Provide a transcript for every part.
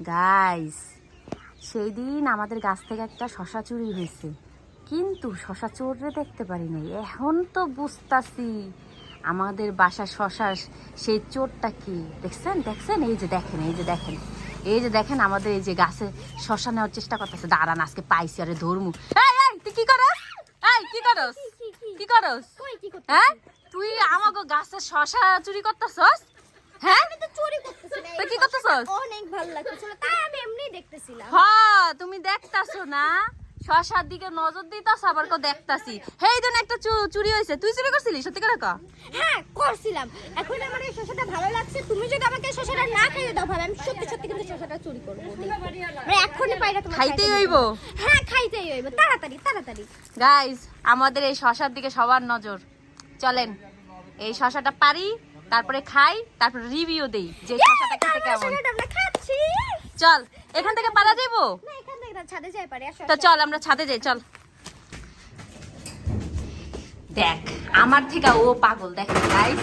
Guys সেই দিন আমাদের গাছ থেকে একটা শশা চুরি হয়েছে। কিন্তু শশা চোররে দেখতে পারি নাই। এখন তো বুঝতাছি আমাদের বাসার শশা সেই চোরটা কি। দেখছেন? দেখছেন? এই যে দেখেন এই যে দেখেন। এই যে দেখেন আমাদের এই যে গাছে শশা নেওয়ার চেষ্টা করতেছে। দাঁড়ান আজকে পাইছি আরে ধর্মু। তুই কি করস? এই কি করস? কি করস? হ্যাঁ? তুই আমাকে গাছের শশা চুরি করতেছস? হ্যাঁ? আমি তো চুরি করতেছি তো কি করতেছস? অনেক ভালো লাগতেছিল তাই আমি এমনি দেখতেছিলাম। হ তুমি দেখতাছো না? শশার দিকে নজর দিতাছ আবার কেউ দেখতাছি। হেই দিন একটা চু- চুরি হয়েছে তুই চুরি করছিলি সত্যি করে ক? হ্যাঁ করছিলাম। এখন আমার এই শসাটা ভালো লাগছে তুমি যদি আমাকে এই না খাইয়ে দাও ভাবে আমি সত্যি সত্যি কিন্তু শসাটা চুরি করব মানে এখনই পাইরা তোমার খাইতেই খাইতে হইব। হ্যাঁ খাইতেই হইব তাড়াতাড়ি তাড়াতাড়ি। গাইজ আমাদের এই শশার দিকে সবার নজর। চলেন এই শশাটা পারি তারপরে খাই তারপরে রিভিউ দেই যে শশাটা খেতে কেমন। খাচ্ছি। চল এখান থেকে পালা যাইবো? তো চল আমরা ছাদে যাই চল। দেখ আমার থেকে ও পাগল দেখ গাইস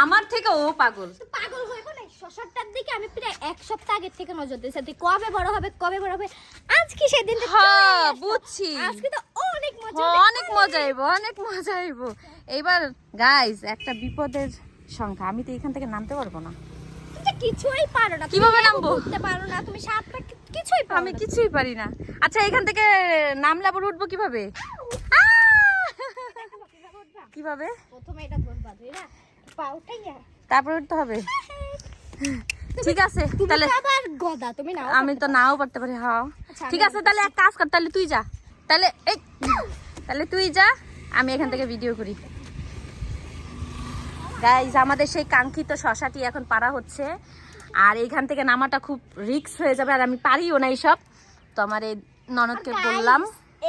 আমার থেকে ও পাগল। পাগল হইব না শসাটার দিকে আমি প্রায় এক সপ্তাহ আগে থেকে নজর দিয়েছি। তুই কবে বড় হবে কবে বড় হবে? আজকে সেদিন হ্যাঁ বুঝছি। আজকে তো অনেক মজা হ্যাঁ, অনেক মজা আইব অনেক মজা আইব। এইবার গাইস একটা বিপদের সংখ্যা। আমি তো এখান থেকে নামতে পারব না। কিছুই পারো না। কীভাবে নামবো? ধরতে পারো না? তুমি সাপটা কিছুই পারো আমি কিছুই পারি না। আচ্ছা এখান থেকে নামলে আবার উঠবো কীভাবে? কীভাবে? প্রথমে এটা ধরবা ধইরা পাউটাইয়া তারপরে উঠতে হবে। ঠিক আছে তাহলে তো আবার গদা তুমি নাও আমি তো নাও পারতে পারি হ্যাঁ। আচ্ছা, ঠিক আছে তাহলে এক কাজ কর তাহলে তুই যা। তাহলে এই তাহলে তুই যা আমি এখান থেকে ভিডিও করি। গাইজ আমাদের সেই কাঙ্ক্ষিত শশাটি এখন পারা হচ্ছে। আর এইখান থেকে নামাটা খুব রিস্ক হয়ে যাবে আর আমি পারিও না এইসব তো আমার এই ননদকে বললাম।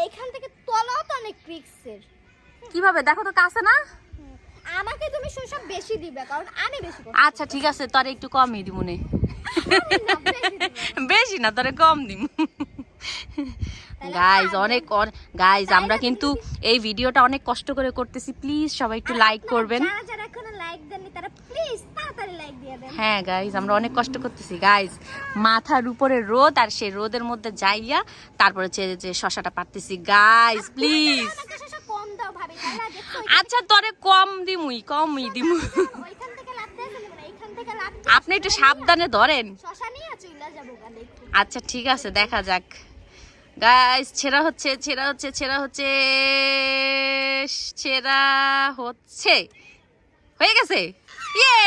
এইখান থেকে তলাও তো অনেক রিক্সের কীভাবে? দেখো তো কাছে না? আমাকে তুমি সেসব বেশি দিবে কারণ আমি বেশি। আচ্ছা ঠিক আছে তোর একটু কমই আমি না, বেশি না তোরে কম দিম। গাইজ অনেক গাইজ আমরা কিন্তু এই ভিডিওটা অনেক কষ্ট করে করতেছি প্লিজ সবাই একটু লাইক করবেন। যারা এখনও লাইক দেননি তারা প্লিজ তাড়াতাড়ি লাইক দিয়ে দেন। হ্যাঁ গাইজ আমরা অনেক কষ্ট করতেছি। গাইজ মাথার উপরে রোদ আর সেই রোদের মধ্যে যাইয়া তারপরে যে যে শশাটা পারতেছি গাইজ প্লিজ কম দাও ভাবি আচ্ছা তোরে কম দিমুই কমই দিমু ওইখান থেকে লাভ দিয়ে ফেলব না এইখান থেকে লাভ আপনি একটু সাবধানে ধরেন। আচ্ছা ঠিক আছে দেখা যাক। গাইস ছেঁড়া হচ্ছে ছেঁড়া হচ্ছে ছেঁড়া হচ্ছে ছেঁড়া হচ্ছে। হয়ে গেছে? ইয়ে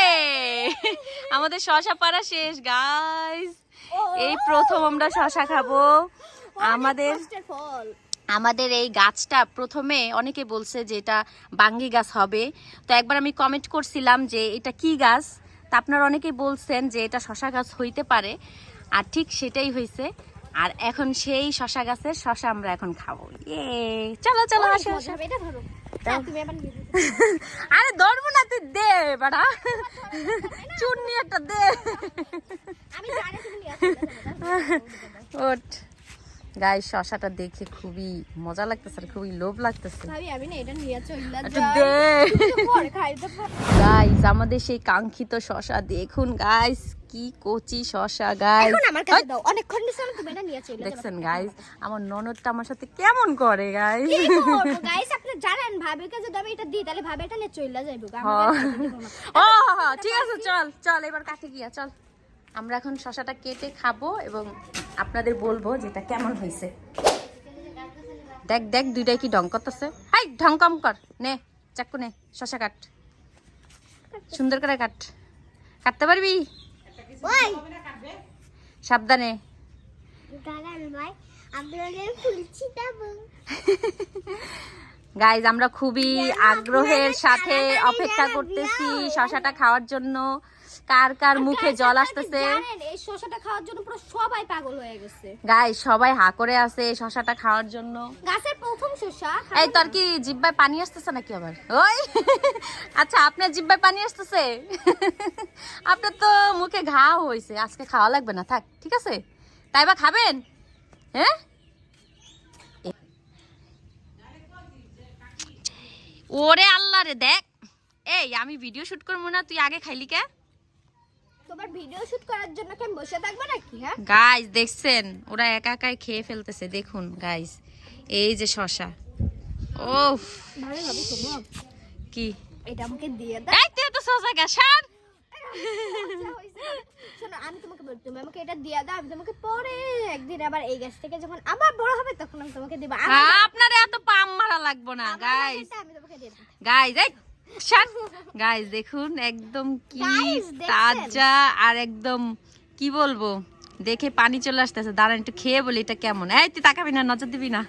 আমাদের শশা পাড়া শেষ গাইস এই প্রথম আমরা শশা খাব। আমাদের আমাদের এই গাছটা প্রথমে অনেকে বলছে যে এটা বাঙ্গি গাছ হবে। তো একবার আমি কমেন্ট করছিলাম যে এটা কি গাছ? তা আপনারা অনেকেই বলছেন যে এটা শশা গাছ হইতে পারে। আর ঠিক সেটাই হয়েছে আর এখন সেই শশা গাছের শশা আমরা এখন খাব। ইয়ে চলো চলো আসো আরে বাড়া চুন্নি একটা দে। ওট গাই শশাটা দেখে খুবই মজা লাগতেছে আর খুবই লোভ লাগতেছে। ভাবি গাইস আমাদের সেই কাঙ্ক্ষিত শশা দেখুন। গাইস কি কচি শশা গাইস কাছে দেখছেন গাইস আমার ননদটা আমার সাথে কেমন করে গাইস গাইস আপনি জানেন যদি আমি এটা দিই তাহলে ভাবি এটা নিয়ে চলে যাইবো দিবো না। ও ঠিক আছে চল চল এবার কাছে গিয়া চল। আমরা এখন শশাটা কেটে খাব এবং আপনাদের বলব যেটা কেমন হয়েছে। দেখ দেখ দুইটাই কি ঢং করতেছে? হাই ঢং কম কর। নে চাকু নে শশা কাট। সুন্দর করে কাট। কাটতে পারবি? সাবধানে। ভাই গাইজ আমরা খুবই আগ্রহের সাথে অপেক্ষা করতেছি শশাটা খাওয়ার জন্য। কার কার মুখে জল আসতেছে? জানেন এই শসাটা খাওয়ার জন্য পুরো সবাই পাগল হয়ে গেছে। গাইজ সবাই হা করে আছে শশাটা খাওয়ার জন্য। গাছের প্রথম শসা এই তোর কি জিব্বায় পানি আসতেছে নাকি আবার? ওই আচ্ছা আপনার জিব্বায় পানি আসতেছে? আপনার তো মুখে ঘা হয়েছে আজকে খাওয়া লাগবে না থাক ঠিক আছে? তাই বা খাবেন? হ্যাঁ? ওরে আল্লাহ রে দেখ। এই আমি ভিডিও শুট করব না তুই আগে খাইলি কে? তোমার ভিডিও শুট করার জন্য কি বসে থাকব নাকি হ্যাঁ? গাইস দেখছেন? ওরা একা একাই খেয়ে ফেলতেছে দেখুন গাইস এই যে শশা। ওফ ভালো ভাবি শোনো। কি? এটা আমাকে দিয়ে দাও। এই তুই তো শশা শোনো। আমি তোমাকে বলি তুমি আমাকে এটা দিয়ে দাও আমি তোমাকে পরে একদিন আবার এই গাছ থেকে যখন আবার বড় হবে তখন আমি তোমাকে দেবো। আপনার এত পাম মারা লাগবো না গাইস আমি এই গাইস দেখুন একদম কি তাজা আর একদম কি বলব দেখে পানি চলে আসতেছে। দাঁড়ান একটু খেয়ে বলি এটা কেমন। এই তুই তাকাবি না নজর দিবি না।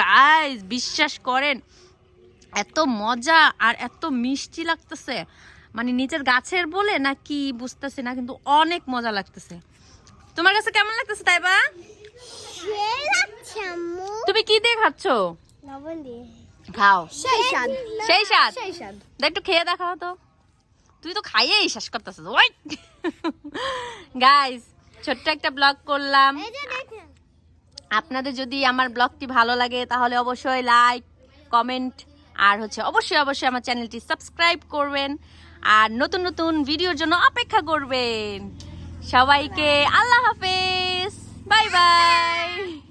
গাইস বিশ্বাস করেন এত মজা আর এত মিষ্টি লাগতেছে। মানে নিজের গাছের বলে না কি বুঝতেছে না কিন্তু অনেক মজা লাগতেছে। তোমার কাছে কেমন লাগতেছে লাগছে আম্মু তুমি কি দিয়ে খাচ্ছ? লবণ দিয়ে। খাও। সেই স্বাদ। সেই স্বাদ। সেই স্বাদ। একটু খেয়ে দেখাও তো। তুই তো খাইয়েই শেষ করতেছিস ওই। গাইস ছোট্ট একটা ব্লগ করলাম। আপনাদের যদি আমার ব্লগটি ভালো লাগে তাহলে অবশ্যই লাইক কমেন্ট আর হচ্ছে অবশ্যই অবশ্যই আমার চ্যানেলটি সাবস্ক্রাইব করবেন। আর নতুন নতুন ভিডিওর জন্য অপেক্ষা করবেন। সবাইকে আল্লাহ হাফেজ। Bye-bye!